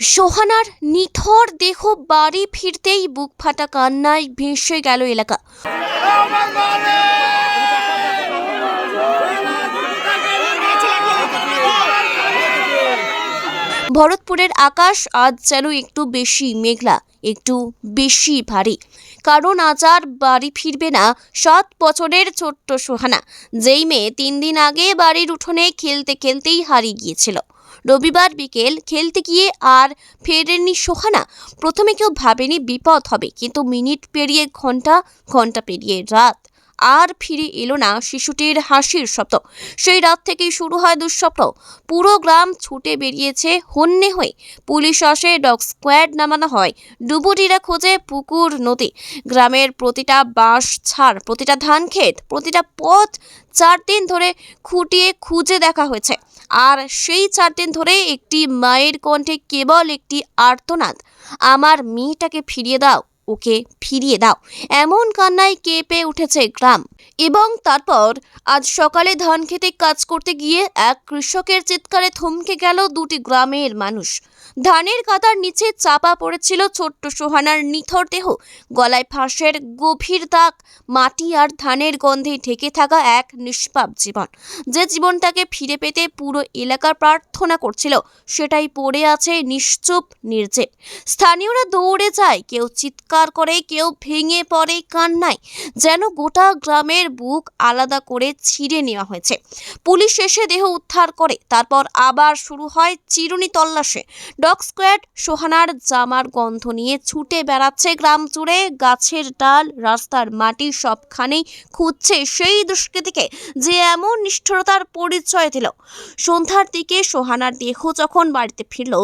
সোহানার নিথর দেহ বাড়ি ফিরতেই বুক ফাটা কান্নায় ভেসে গেল এলাকা। ভরতপুরের আকাশ আজ যেন একটু বেশি মেঘলা, একটু বেশি ভারী। কারণ আজ আর বাড়ি ফিরবে না সাত বছরের ছোট্ট সোহানা, যেই মেয়ে তিন দিন আগে বাড়ির উঠোনে খেলতে খেলতেই হারিয়ে গিয়েছিল। রবিবার বিকেল খেলতে গিয়ে আর ফেরেননি সোহানা। প্রথমে কেউ ভাবেনি বিপদ হবে, কিন্তু মিনিট পেরিয়ে ঘণ্টা ঘণ্টা পেরিয়ে রাত। আর ফিরে এলো না শিশুটির হাসির শব্দ। সেই রাত থেকেই শুরু হয় দুঃস্বপ্ন। পুরো গ্রাম ছুটে বেরিয়েছে হন্যে হয়ে। পুলিশ আসে ডগ স্কোয়াড নামানো হয়। ডুবুটিরা খোঁজে পুকুর, নদী। গ্রামের প্রতিটা বাঁশ ছাড়, প্রতিটা ধান ক্ষেত প্রতিটা পথ চার দিন ধরে খুঁটিয়ে খুঁজে দেখা হয়েছে। আর সেই চার দিন ধরে একটি মায়ের কণ্ঠে কেবল একটি আর্তনাদ। আমার মেয়েটাকে ফিরিয়ে দাও। ওকে ফিরিয়ে দাও। এমন কান্নায় কেঁপে উঠেছে গ্রাম। এবং তারপর আজ সকালে ধান খেতে কাজ করতে গিয়ে এক কৃষকের চিৎকারে থমকে গেল দুটি গ্রামের মানুষ। ধানের কাতার নিচে চাপা পড়েছিল ছোট্ট সোহানার নিথর দেহ। গলায় ফাঁসের গভীর দাগ, মাটি আর ধানের গন্ধে ঢেকে থাকা এক নিষ্পাপ জীবন। যে জীবনটাকে ফিরে পেতে পুরো এলাকার প্রার্থনা করছিল, সেটাই পড়ে আছে নিশ্চুপ নির্জেপ স্থানীয়রা দৌড়ে যায়, কেউ চিৎকার করে কেউ ভেঙে পড়ে কান্নায়, যেন গোটা গ্রামের বুক আলাদা করে ছিঁড়ে নেওয়া হয়েছে। পুলিশ এসে দেহ উদ্ধার করে, তারপর আবার শুরু হয় চিরুনি তল্লাশে। ডগ স্কোয়াড সোহানার জামার গন্ধ নিয়ে ছুটে বেড়াচ্ছে গ্রাম জুড়ে, গাছের ডাল, রাস্তার মাটি সবখানেই খুঁজছে সেই দুষ্কৃতীকে যে এমন নিষ্ঠুরতার পরিচয় দিল। সন্ধ্যার দিকে সোহানার দেহ যখন বাড়িতে ফিরল,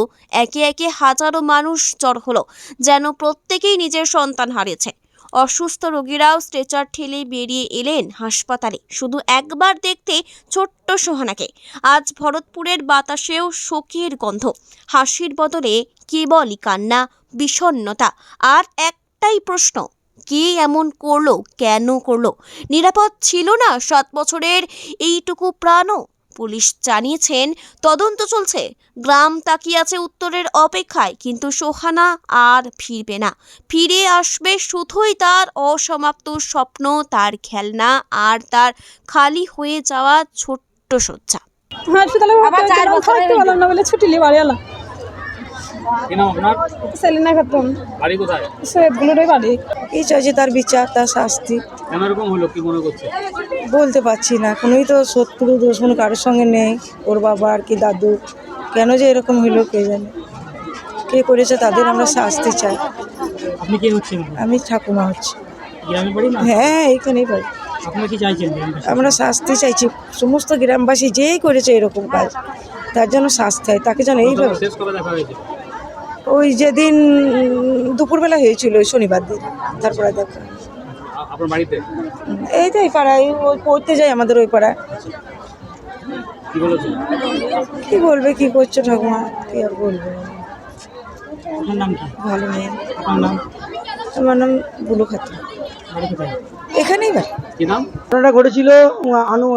একে একে হাজারো মানুষ জড় হলো, যেন প্রত্যেকেই নিজের সন্তান হারিয়েছে। অসুস্থ রোগীরাও স্ট্রেচার ঠেলে বেরিয়ে এলেন হাসপাতালে। শুধু একবার দেখতে ছোট্ট সোহানাকে। আজ ভরতপুরের বাতাসেও শোকের গন্ধ। হাসির বদলে কেবলই কান্না, বিষণ্ণতা আর একটাই প্রশ্ন, কে এমন করল, কেন করল? নিরাপদ ছিল না সাত বছরের এইটুকু প্রাণও? পুলিশ জানিয়েছেন তদন্ত চলছে। গ্রাম তাকিয়ে আছে উত্তরের অপেক্ষায় কিন্তু সোহানা আর ফিরবে না। ফিরে আসবে শুধুই তার অসমাপ্ত স্বপ্ন তার খেলনা আর তার খালি হয়ে যাওয়া ছোট্ট শয্যা। থাকতে পারলাম না বলে ছুটি নিয়ে বাড়ি এলাম কি নাম আপনার? সেলিনা খাতুন। বাড়ি কোথায়? সৈয়দগুলোরই বাড়ি। কি চাইছে তার বিচার তার শাস্তি। কেন এরকম হলো? কি মনে করছে? বলতে পারছি না কোনোই তো শত্রু দুশ্মন কারোর সঙ্গে নেই ওর বাবা আর কি দাদু। কেন যে এরকম হইল কে জানে? কে করেছে তাদের আমরা শাস্তি চাই। আপনি কে হচ্ছেন? আমি ঠাকুমা হচ্ছি। গ্রামে বাড়ি না? হ্যাঁ এইখানেই পাই আপনারা কি চাইছেন আমরা শাস্তি চাইছি সমস্ত গ্রামবাসী যেই করেছে এরকম কাজ তার জন্য শাস্তি হয় তাকে যেন এইভাবে শেষ কবে দেখা হয়েছে? ওই যেদিন দুপুরবেলা হয়েছিল ওই শনিবার দিন তারপরে দেখা। আ- আপনার বাড়িতে? এই তো এই পাড়ায় ওই পড়তে যাই আমাদের ওই পাড়ায়। কি বলবে কি করছ ঠাকুমা কি আর বলব? ভালো মেয়ে। নাম? আমার নাম বুলু খাতুন। এখানেই বাড়ি। কি ঘটনাটা ঘটেছিল আনু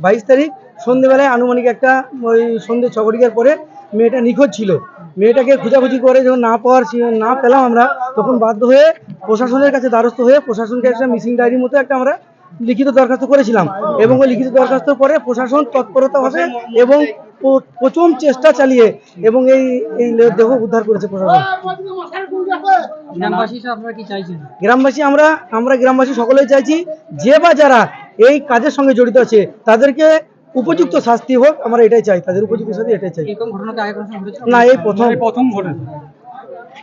বাইশ তারিখ সন্ধেবেলায় আনুমানিক একটা ওই সন্ধে ছ ঘটিকার পরে মেয়েটা নিখোঁজ ছিল। মেয়েটাকে খোঁজাখুঁজি করে যখন না পাওয়ার না পেলাম আমরা তখন বাধ্য হয়ে প্রশাসনের কাছে দ্বারস্থ হয়ে প্রশাসনকে একটা মিসিং ডায়েরির মতো একটা আমরা লিখিত দরখাস্ত করেছিলাম। এবং ওই লিখিত দরখাস্ত পরে প্রশাসন তৎপরতাভাবে এবং প্রচুর চেষ্টা চালিয়ে এবং এই এই দেহ উদ্ধার করেছে প্রশাসন। গ্রামবাসী আমরা আমরা গ্রামবাসী সকলেই চাইছি যে বা যারা এই কাজের সঙ্গে জড়িত আছে তাদেরকে উপযুক্ত শাস্তি হোক আমরা এটাই চাই তাদের উপযুক্ত শাস্তি এটাই চাই। না এই প্রথম। প্রথম ঘটেছে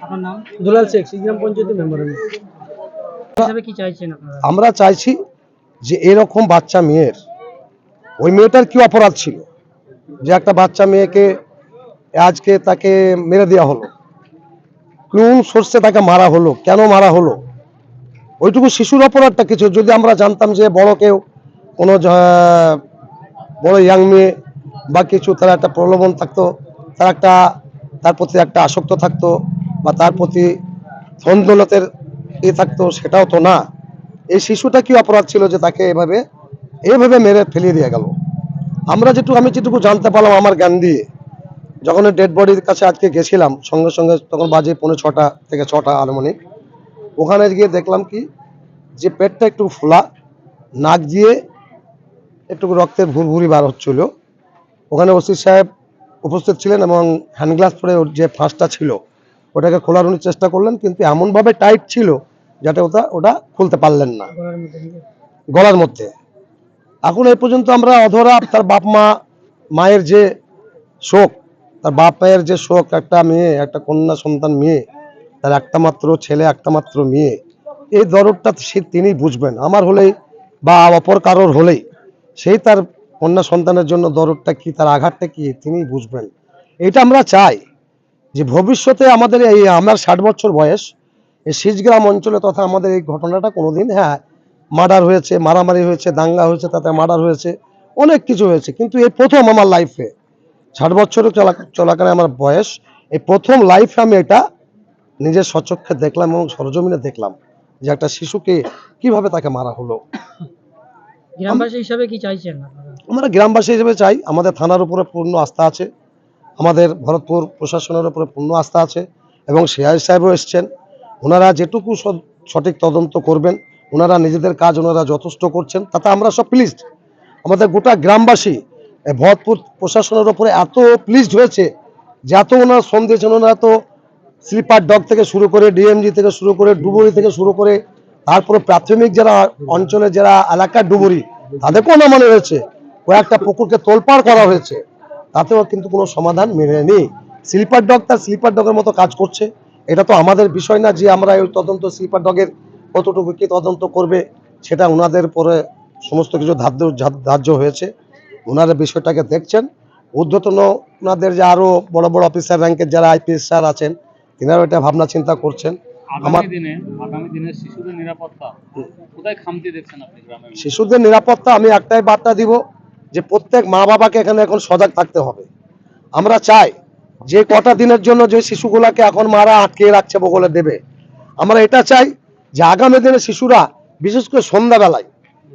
আপনার নাম? দুলাল শেখ গ্রাম পঞ্চায়েতের মেম্বার আমি। হিসাবে কি চাইছেন আপনারা? আমরা চাইছি যে এরকম বাচ্চা মেয়ের ওই মেয়েটার কি অপরাধ ছিল? যে একটা বাচ্চা মেয়েকে আজকে তাকে মেরে দেওয়া হলো। কোন সোর্সে তাকে মারা হলো কেন মারা হলো? ওইটুকু শিশুর অপরাধটা কিছু যদি আমরা জানতাম যে বড় কেউ কোনো বড় ইয়াং মেয়ে, বা কিছু তার একটা প্রলোভন থাকতো, তার একটা, তার প্রতি একটা আসক্ত থাকতো, বা তার প্রতি ধন এ থাকতো, সেটাও তো না। এই শিশুটা কি অপরাধ ছিল যে তাকে এভাবে এভাবে মেরে ফেলিয়ে দিয়ে গেল? আমরা যেটুকু, আমি যেটুকু জানতে পারলাম আমার জ্ঞান দিয়ে, যখন ডেড বডির কাছে আজকে গেছিলাম, সঙ্গে সঙ্গে তখন বাজে পনেরো ছটা থেকে ছটা আনুমানিক, ওখানে গিয়ে দেখলাম কি, যে পেটটা একটু ফোলা, নাক দিয়ে একটু রক্তের ভুরভুরি বার হচ্ছিল। ওখানে ওসি সাহেব উপস্থিত ছিলেন এবং হ্যান্ড গ্লাস পরে ওর যে ফাঁসটা ছিল ওটাকে খোলার উনি চেষ্টা করলেন কিন্তু এমনভাবে টাইট ছিল যাতে ওটা ওটা খুলতে পারলেন না। গলার মধ্যে গলার মধ্যে। এখন এই পর্যন্ত আমরা অধরা তার বাপ মা মায়ের যে শোক তার বাপ মায়ের যে শোক একটা মেয়ে একটা কন্যা সন্তান মেয়ে তার একটা মাত্র ছেলে একটা মাত্র মেয়ে এই দরদটা সে তিনি বুঝবেন। আমার হলেই বা অপর কারোর হলেই সেই তার কন্যা সন্তানের জন্য দরদটা কি, তার আঘাতটা কি তিনি বুঝবেন। এটা আমরা চাই যে ভবিষ্যতে আমাদের এই আমার ষাট বছর বয়স, এই শীষগ্রাম অঞ্চলে তথা আমাদের এই ঘটনাটা কোনোদিন হ্যাঁ মার্ডার হয়েছে, মারামারি হয়েছে, দাঙ্গা হয়েছে, তাতে মার্ডার হয়েছে, অনেক কিছু হয়েছে। কিন্তু এই প্রথম আমার লাইফে ষাট বছরের চলা চলাকালে আমার বয়স, এই প্রথম লাইফে আমি এটা নিজের সচক্ষে দেখলাম এবং সরজমিনে দেখলাম যে একটা শিশুকে কীভাবে তাকে মারা হলো। গ্রামবাসী হিসাবে কি চাইছেন আমরা গ্রামবাসী হিসেবে চাই। আমাদের থানার উপরে পূর্ণ আস্থা আছে। আমাদের ভরতপুর প্রশাসনের উপরে পূর্ণ আস্থা আছে এবং সিআই সাহেবও এসছেন। ওনারা যেটুকু সঠিক তদন্ত করবেন, ওনারা নিজেদের কাজ ওনারা যথেষ্ট করছেন, তাতে আমরা সব প্লিজড আমাদের গোটা গ্রামবাসী ভরতপুর প্রশাসনের উপরে এত প্লিজড হয়েছে যে এত ওনারা দিয়েছেন ওনারা তো স্লিপার ডগ থেকে শুরু করে ডিএমজি থেকে শুরু করে, ডুবুরি থেকে শুরু করে তারপরে প্রাথমিক যারা অঞ্চলে যারা এলাকার ডুবুরি তাদেরকেও নামানো হয়েছে? কয়েকটা পুকুরকে তোলপাড় করা হয়েছে। তাতেও কিন্তু কোনো সমাধান মেলেনি। স্লিপার ডগ তার স্লিপার ডগের মতো কাজ করছে। এটা তো আমাদের বিষয় না যে আমরা ওই তদন্ত, স্লিপার ডগের কতটুকু কি তদন্ত করবে, সেটা ওনাদের পরে সমস্ত কিছু ধার্য ধার্য হয়েছে। ওনারা বিষয়টাকে দেখছেন। ঊর্ধ্বতন ওনাদের যে আরও বড় বড় অফিসার র্যাঙ্কের যারা আইপিএস স্যার আছেন তিনারা এটা ভাবনা চিন্তা করছেন। আগামী দিনে আগামী দিনে শিশুদের নিরাপত্তা কোথায় খামতি দেখছেন আপনি গ্রামে শিশুদের নিরাপত্তা আমি একটাই বার্তা দিব যে প্রত্যেক মা বাবাকে এখানে এখন সজাগ থাকতে হবে। আমরা চাই যে কটা দিনের জন্য যে শিশুগুলাকে এখন মারা আটকে রাখছে বগলে দেবে আমরা এটা চাই যে আগামী দিনে শিশুরা বিশেষ করে সন্ধ্যাবেলায়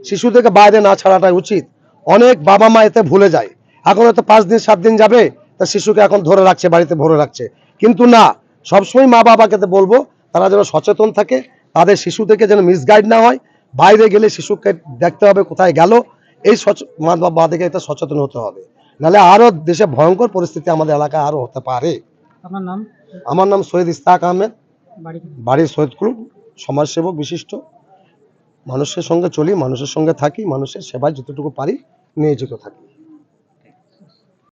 শিশুদেরকে বাইরে না ছাড়াটাই উচিত। অনেক বাবা মা এতে ভুলে যায়। এখন হয়তো পাঁচ দিন সাত দিন যাবে তা শিশুকে এখন ধরে রাখছে বাড়িতে ভরে রাখছে। কিন্তু না সবসময় মা বাবাকে বলব তারা যেন সচেতন থাকে তাদের শিশু থেকে যেন মিসগাইড না হয়। বাইরে গেলে শিশুকে দেখতে হবে কোথায় গেল। এই সচ- মা বাবা থেকে এটা সচেতন হতে হবে। নাহলে আরও দেশে ভয়ঙ্কর পরিস্থিতি আমাদের এলাকায় আরও হতে পারে। আপনার নাম? আমার নাম সৈয়দ ইস্তাক আহমেদ। বাড়ির সৈয়দ ক্লুব সমাজসেবক বিশিষ্ট। মানুষের সঙ্গে চলি মানুষের সঙ্গে থাকি মানুষের সেবায় যতটুকু পারি নিয়োজিত থাকি।